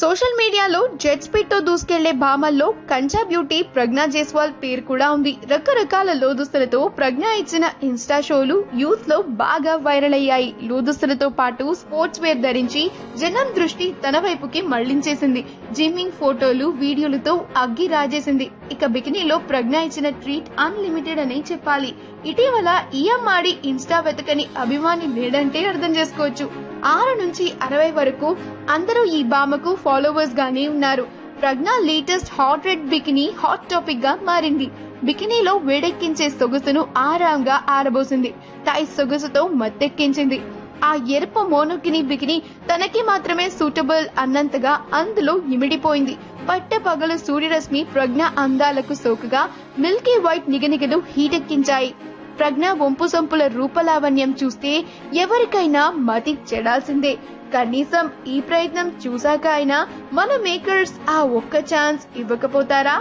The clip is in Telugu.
సోషల్ మీడియాలో జెట్ స్పీడ్తో దూసుకెళ్ళే భామల్లో కంచా బ్యూటీ ప్రజ్ఞా జైస్వాల్ పేరు కూడా ఉంది. రకరకాల లోదుస్తులతో ప్రజ్ఞ ఇచ్చిన ఇన్స్టా షోలు యూత్లో బాగా వైరల్ అయ్యాయి. లోదుస్తులతో పాటు స్పోర్ట్స్ వేర్ ధరించి జనం దృష్టి తన వైపుకి మళ్ళించేసింది. జిమ్మింగ్ ఫోటోలు వీడియోలతో అగ్గి రాజేసింది. ఇక బికినీలో ప్రజ్ఞ ఇచ్చిన ట్రీట్ అన్లిమిటెడ్ అనే చెప్పాలి. ఇటీవల ఈఎంఆడి ఇన్స్టా వెతకని అభిమాని లేడంటే అర్థం చేసుకోవచ్చు. ఆరు నుంచి అరవై వరకు అందరూ ఈ భామకు ఫాలోవర్స్ గానే ఉన్నారు. Pragya latest hot red bikini hot టాపిక్గా మారింది. బికినీలో వేడెక్కించే సొగసును ఆరాంగా ఆరబోసింది. తాయి సొగసుతో మత్తెక్కించింది. ఆ ఎరుపు మోనోకిని బికిని తనకి మాత్రమే సూటబుల్ అన్నంతగా అందులో ఇమిడిపోయింది. పట్ట పగలు సూర్యరశ్మి ప్రజ్ఞ అందాలకు సోకుగా మిల్కీ వైట్ నిగనిగలు హీటెక్కించాయి. ప్రజ్ఞ వంపు సొంపుల రూపలావణ్యం చూస్తే ఎవరికైనా మతి చెడాల్సిందే. కనీసం ఈ ప్రయత్నం చూశాక అయినా మన మేకర్స్ ఆ ఒక్క ఛాన్స్ ఇవ్వకపోతారా?